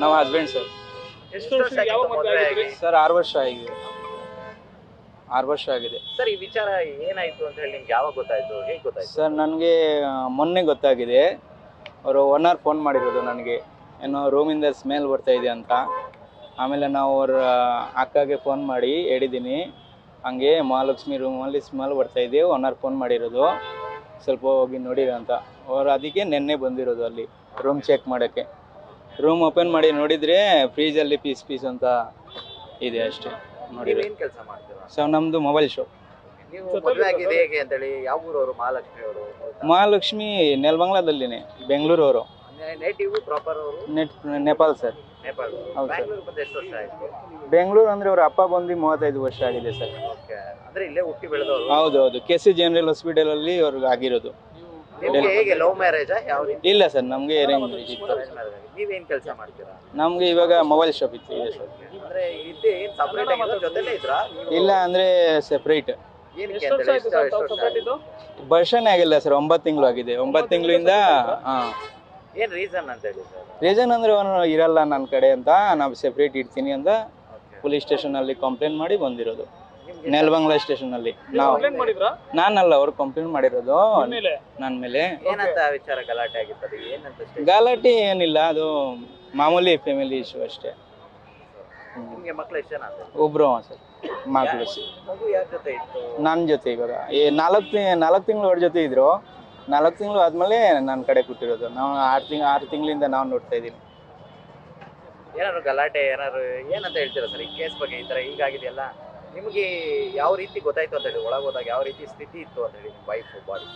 ನಮ್ಮ husband sir ಎಷ್ಟು ವರ್ಷ ಯಾವಾಗ ಮದುವೆ ಆಗಿದ್ರಿ ಸರ್ ಆರು ವರ್ಷ ಆಗಿದೆ. ಆರು ವರ್ಷ ಆಗಿದೆ. ಸರ್ ಈ ವಿಚಾರ ಏನಾಯ್ತು ಅಂತ ಹೇಳಿ ನಿಮ್ಗೆ ಯಾವಾಗ ಗೊತ್ತಾಯ್ತು? ಹೇಗೆ ಗೊತ್ತಾಯ್ತು? ಸರ್ ನನಗೆ ಮೊನ್ನೆ ಗೊತ್ತಾಗಿದೆ. ಅವರು ಒನ್ ಅವರ್ ಫೋನ್ ಮಾಡಿರೋದು ನನಗೆ. ಏನೋ ರೂಮಿಂದ ಸ್ಮೆಲ್ ಬರ್ತಾ ಇದೆ ಅಂತ. ಆಮೇಲೆ ನಾವು ಅವ್ರ ಅಕ್ಕಗೆ ಫೋನ್ ಮಾಡಿ ಹೇಳಿದ್ದೀನಿ. ಹಂಗೆ ಮಹಾಲಕ್ಷ್ಮಿ ರೂಮಲ್ಲಿ ಸ್ಮೆಲ್ ಬರ್ತಾ ಇದೆ ಒನ್ ಅವರ್ ಫೋನ್ ಮಾಡಿರೋದು. ಸ್ವಲ್ಪ ಹೋಗಿ ನೋಡಿರಿ ಅಂತ. ಅವ್ರು ಅದಕ್ಕೆ ನಿನ್ನೆ ಬಂದಿರೋದು ಅಲ್ಲಿ ರೂಮ್ ಚೆಕ್ ಮಾಡೋಕ್ಕೆ. ರೂಮ್ ಓಪನ್ ಮಾಡಿ ನೋಡಿದರೆ ಫ್ರೀಜಲ್ಲಿ ಪೀಸ್ ಪೀಸ್ ಅಂತ ಇದೆ ಅಷ್ಟೇ ನೋಡಿದ್ರೆ. ಏನ್ ಕೆಲಸ ಮಾಡ್ತೀರಾ? ಸೊ ನಮ್ಮದು ಮೊಬೈಲ್ ಶೋ ನೀವು ಮದುವೆ ಆಗಿದೆ ಹೇಗೆ ಅಂತ ಹೇಳಿ ಯಾವ ಊರವರು? ಮಹಾಲಕ್ಷ್ಮಿ ಅವರು? ಮಹಾಲಕ್ಷ್ಮಿ ನೆಲಬಂಗ್ಲಾದಲ್ಲಿನೇ ಬೆಂಗಳೂರವರು. ನೇಟಿವ್ ಪ್ರಾಪರ್ ಅವರು? ನೆಟ್ ನೇಪಾಲ್ ಸರ್ ನೇಪಾಳ ಹೌದು ಸರ್. ಬ್ಯಾಂಗ್ಳೂರ್ ಬಂದು ಎಷ್ಟು ವರ್ಷ ಆಯ್ತು? ಬೆಂಗಳೂರು ಅಂದ್ರೆ ಅವ್ರ ಅಪ್ಪ ಬಂದು ಮೂವತ್ತೈದು ವರ್ಷ ಆಗಿದೆ ಸರ್ ಓಕೆ. ಅಂದ್ರೆ ಇಲ್ಲೇ ಹುಟ್ಟಿ ಬೆಳೆದವರು? ಹೌದು ಹೌದು. ಕೆ ಸಿ ಜನರಲ್ ಹಾಸ್ಪಿಟಲ್ ಅಲ್ಲಿ ಅವ್ರಿಗೆ ಆಗಿರೋದು. ನಿಮ್ಗೆ ಹೇಗೆ ಲವ್ ಮ್ಯಾರೇಜಾ ಯಾವ ರೀತಿ? ಇಲ್ಲ ಸರ್ ನಮ್ಗೆ ಅರೇಂಜ್ ಇತ್ತು Arrange marriage ನೀವೇನ್ ಕೆಲಸ ಮಾಡ್ತೀರಾ? ನಮ್ಗೆ ಇವಾಗ ಮೊಬೈಲ್ ಶಾಪ್ ಇತ್ತು ಇದೆ ಸರ್ ಅಂದ್ರೆ ಇದ್ದೇ ಏನ್ ಸಪರೇಟ್ ಆಗಿದ್ರು ಜೊತೆಲೇ ಇದ್ರಾ? ಇಲ್ಲ ಅಂದ್ರೆ ಸೆಪರೇಟ್ ಬರ್ಷನ್ ಎಷ್ಟು ಅಂತ ವರ್ಷ ಹೇಳಿ ಎಷ್ಟು ಎಷ್ಟು ವರ್ಷ ಸಪ್ರೇಟ್ ವರ್ಷನೇ ಆಗಿಲ್ಲ ಸರ್ ಒಂಬತ್ತು ತಿಂಗಳು ಆಗಿದೆ. ಒಂಬತ್ತು ತಿಂಗಳಿಂದ ಹಾಂ. ಏನ್ ರೀಸನ್ ಅಂತ ಹೇಳಿ ಸರ್? ರೀಸನ್ ಅಂದ್ರೆ ಅವನು ಇರಲ್ಲ ನನ್ನ ಕಡೆ ಅಂತ ನಾವು ಸೆಪ್ರೇಟ್ ಇಡ್ತೀನಿ ಅಂತ ಪೊಲೀಸ್ ಸ್ಟೇಷನ್ ಅಲ್ಲಿ ಕಂಪ್ಲೇಂಟ್ ಮಾಡಿ ಬಂದಿರೋದು. ನಿಮ್ಗೆ ನೆಲಬಂಗ್ಲಾ ಸ್ಟೇಷನ್ ಅಲ್ಲಿ ನಾವು. ಕಂಪ್ಲೇಂಟ್ ಮಾಡಿದ್ರಾ? ನಾನಲ್ಲ ಅವ್ರು ಕಂಪ್ಲೇಂಟ್ ಮಾಡಿರೋದು. ನನ್ನ ಮೇಲೆ? ಏನಂತ ವಿಚಾರ ಗಲಾಟೆ ಆಗಿತ್ತು ಏನಂತ? ಗಲಾಟೆ ಏನಿಲ್ಲ ಅದು ಮಾಮೂಲಿ ಫ್ಯಾಮಿಲಿ ಇಶ್ಯೂ ಅಷ್ಟೇ. ನಿಮಗೆ ಎಷ್ಟು ಜನ ಒಬ್ರು ಸರ್ ಮಕ್ಕಳು ಮಗು ಯಾರ ಜೊತೆ ಇತ್ತು? ನನ್ನ ಜೊತೆ ಇವಾಗ. ಈ ನಾಲ್ಕು ನಾಲ್ಕು ತಿಂಗಳು ಅವ್ರ ಜೊತೆ ಇದ್ರು. ನಾಲ್ಕು ತಿಂಗಳು ಆದ್ಮೇಲೆ ನನ್ನ ಕಡೆ ಕೊಟ್ಟಿರೋದು ನಾವು ಆರು ತಿಂಗ್ ಆರು ತಿಂಗಳಿಂದ ನಾವು ನೋಡ್ತಾ ಇದ್ದೀನಿ ಏನಾದ್ರು ಗಲಾಟೆ ಏನಾದ್ರು ಏನಂತ ಹೇಳ್ತೀರಾ ಸರ್? ಈ ಕೇಸ್ ಬಗ್ಗೆ ಈ ತರ ಹೀಗಾಗಿದೆಯಲ್ಲ? ನಿಮಗೆ ಯಾವ ರೀತಿ ಗೊತ್ತಾಯ್ತು ಅಂತ ಹೇಳಿ ಒಳಗೆ ಹೋದಾಗ ಯಾವ ರೀತಿ ಸ್ಥಿತಿ ಇತ್ತು ಅಂತ ಹೇಳಿ ನಿಮ್ಮ ವೈಫ್ ಬಾಡಿ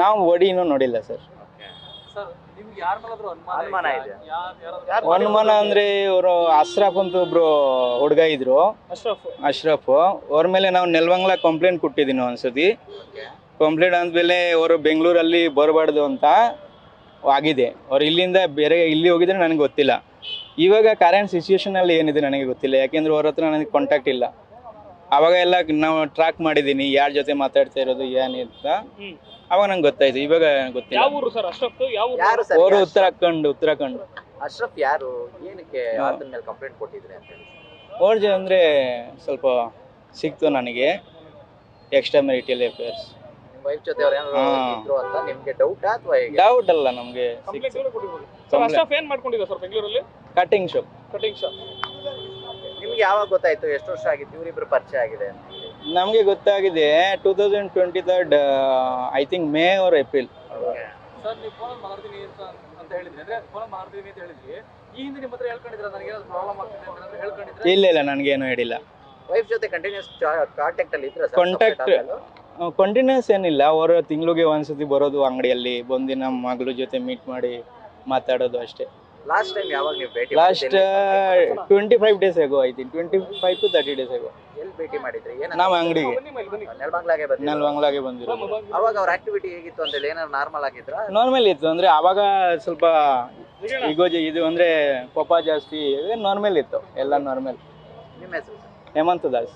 ನಾವು ಒಡಿನೂ ನೋಡಿಲ್ಲ ಸರ್. ಸರ್ ನಿಮ್ಗೆ ಯಾರ ಮೇಲಾದ್ರೂ ಅನುಮಾನ ಇದೆ. ಅನುಮಾನ ಅಂದ್ರೆ ಇವರು ಅಶ್ರಫ್ ಅಂತ ಒಬ್ರು ಹುಡುಗ ಇದ್ರು. ಅಶ್ರಫ್. ಅವ್ರ ಮೇಲೆ ನಾವು ನೆಲವಂಗ್ಲ ಕಂಪ್ಲೇಂಟ್ ಕೊಟ್ಟಿದ್ದೀನಿ ಒಂದ್ಸತಿ. ಕಂಪ್ಲೇಂಟ್ ಆದ್ಮೇಲೆ ಅವರು ಬೆಂಗಳೂರಲ್ಲಿ ಬರಬಾರ್ದು ಅಂತ ಆಗಿದೆ. ಅವ್ರು ಇಲ್ಲಿಂದ ಬೇರೆ ಇಲ್ಲಿ ಹೋಗಿದ್ರೆ ನನಗೆ ಗೊತ್ತಿಲ್ಲ. ಇವಾಗ ಕರೆಂಟ್ ಸಿಚುವೇಶನ್ ಅಲ್ಲಿ ಏನಿದೆ ನನಗೆ ಗೊತ್ತಿಲ್ಲ. ಯಾಕೆಂದ್ರೆ ಅವ್ರ ಹತ್ರ ನನಗೆ ಕಾಂಟ್ಯಾಕ್ಟ್ ಇಲ್ಲ. ಅವಾಗ ಎಲ್ಲ ನಾವು ಟ್ರ್ಯಾಕ್ ಮಾಡಿದೀನಿ ಯಾರ ಜೊತೆ ಮಾತಾಡ್ತಾ ಇರೋದು ಹ್ಮ್. ಅವಾಗ ನಂಗೆ ಗೊತ್ತಾಯ್ತು ಇವಾಗ ಗೊತ್ತಿಲ್ಲ. ಯಾವ ಊರು ಸರ್? ಅಶ್ರಫ್ ಯಾವ ಊರು? ಯಾರು ಸರ್? ಅವರು ಉತ್ತರಾಖಂಡ್ ಉತ್ತರಾಖಂಡ್. ಅಶ್ರಫ್ ಯಾರು? ಏನಕ್ಕೆ ಆತನ ಮೇಲೆ ಕಂಪ್ಲೇಂಟ್ ಕೊಟ್ಟಿದ್ರಿ ಅಂತ ಹೇಳಿ ಅವ್ರ ಜೊ ಅಂದರೆ ಸ್ವಲ್ಪ ಸಿಕ್ತು ನನಗೆ ಎಕ್ಸ್ಟ್ರಾ ಮೆರಿಟಲ್ ಅಫೇರ್ಸ್ ನಿಮ್ಮ ವೈಫ್ ಜೊತೆ ಅವ್ರು ಏನಾದ್ರು ಹಾ. ಇದ್ರು ಅಂತ ನಿಮ್ಗೆ ಡೌಟ್ ಅಥವಾ ಹೇಗೆ? ಡೌಟ್ ಅಲ್ಲ ನಮಗೆ ಕಂಪ್ಲೇಂಟ್ ಕೊಟ್ಟಿರ್ಬೋದು. ಸರ್. ಅಶ್ರಫ್ ಏನ್ ಮಾಡ್ಕೊಂಡಿದ್ದ ಸರ್ ಬೆಂಗಳೂರಲ್ಲಿ? ಕಟಿಂಗ್ ಶಾಪ್ ಕಟಿಂಗ್ ಶಾಪ್ ನಿಮ್ಗೆ ಯಾವಾಗ ಗೊತ್ತಾಯ್ತು ಎಷ್ಟು ವರ್ಷ ಆಗಿತ್ತು? ಇವರಿಬ್ರು ಪರಿಚಯ ಆಗಿದೆ ಅಂತ ನಮಗೆ ಗೊತ್ತಾಗಿದೆ two thousand twenty third I think May or April ಇಲ್ಲ ಸರ್ ನೀವು ಫೋನ್ ಅಂತ ಅಂತ ಹೇಳಿದ್ರಿ. ಅಂದ್ರೆ ಫೋನ್ ಅಂತ ಹೇಳಿದ್ರಿ. ಈ ಹಿಂದೆ ನಿಮ್ಮ ಹತ್ರ ಹೇಳ್ಕೊಂಡಿದ್ರ? ನನಗೆ ಏನಾದ್ರು ಪ್ರಾಬ್ಲಮ್ ಆಗ್ತಿದೆ ಅಂತ ಹೇಳ್ಕೊಂಡಿದ್ರೆ? ಇಲ್ಲ ಇಲ್ಲ ನನಗೇನು ಹೇಳಿಲ್ಲ. ವೈಫ್ ಜೊತೆ ಕಂಟಿನ್ಯೂಸ್ ಕಾಂಟ್ಯಾಕ್ಟ್ ಅಲ್ಲಿ ಇದ್ರ ಕಾಂಟ್ಯಾಕ್ಟ್ ಕಂಟಿನ್ಯೂಸ್ ಏನಿಲ್ಲ. ಅವರು ತಿಂಗಳಿಗೆ ಒಂದ್ಸತಿ ಬರೋದು ಅಂಗಡಿಯಲ್ಲಿ ಬಂದು ನಮ್ಮ ಮಗಳ ಜೊತೆ ಮೀಟ್ ಮಾಡಿ ಮಾತಾಡೋದು ಅಷ್ಟೇ. ಲಾಸ್ಟ್ ಟೈಮ್ ಯಾವಾಗ ನೀವು ಭೇಟಿ last twenty five days ago ಐತಿ twenty five to thirty days ago ಎಲ್ಲಿ ಭೇಟಿ ಮಾಡಿದ್ರಿ? ಏನು ನಾವು ಅಂಗಡಿಗೆ. ನೆಲಬಂಗ್ಲಾಗೆ ಬನ್ನಿ ನೆಲಬಂಗ್ಲಾಗೆ ಬಂದಿದ್ರು ಅವಾಗ ಅವ್ರ ಆಕ್ಟಿವಿಟಿ ಹೇಗಿತ್ತು ಅಂತ ಹೇಳಿ ಏನಾದ್ರು ನಾರ್ಮಲ್ ಆಗಿದ್ರ? ನಾರ್ಮಲ್ ಇತ್ತು. ಅಂದ್ರೆ ಅವಾಗ ಸ್ವಲ್ಪ ಇಗೋಜಿ ಇದು ಅಂದ್ರೆ ಕೋಪ ಜಾಸ್ತಿ ನಾರ್ಮಲ್ ಇತ್ತು. ಎಲ್ಲ ನಾರ್ಮಲ್ ನಿಮ್ಮ ಹೆಸರು? ಹೇಮಂತ್ ದಾಸ್.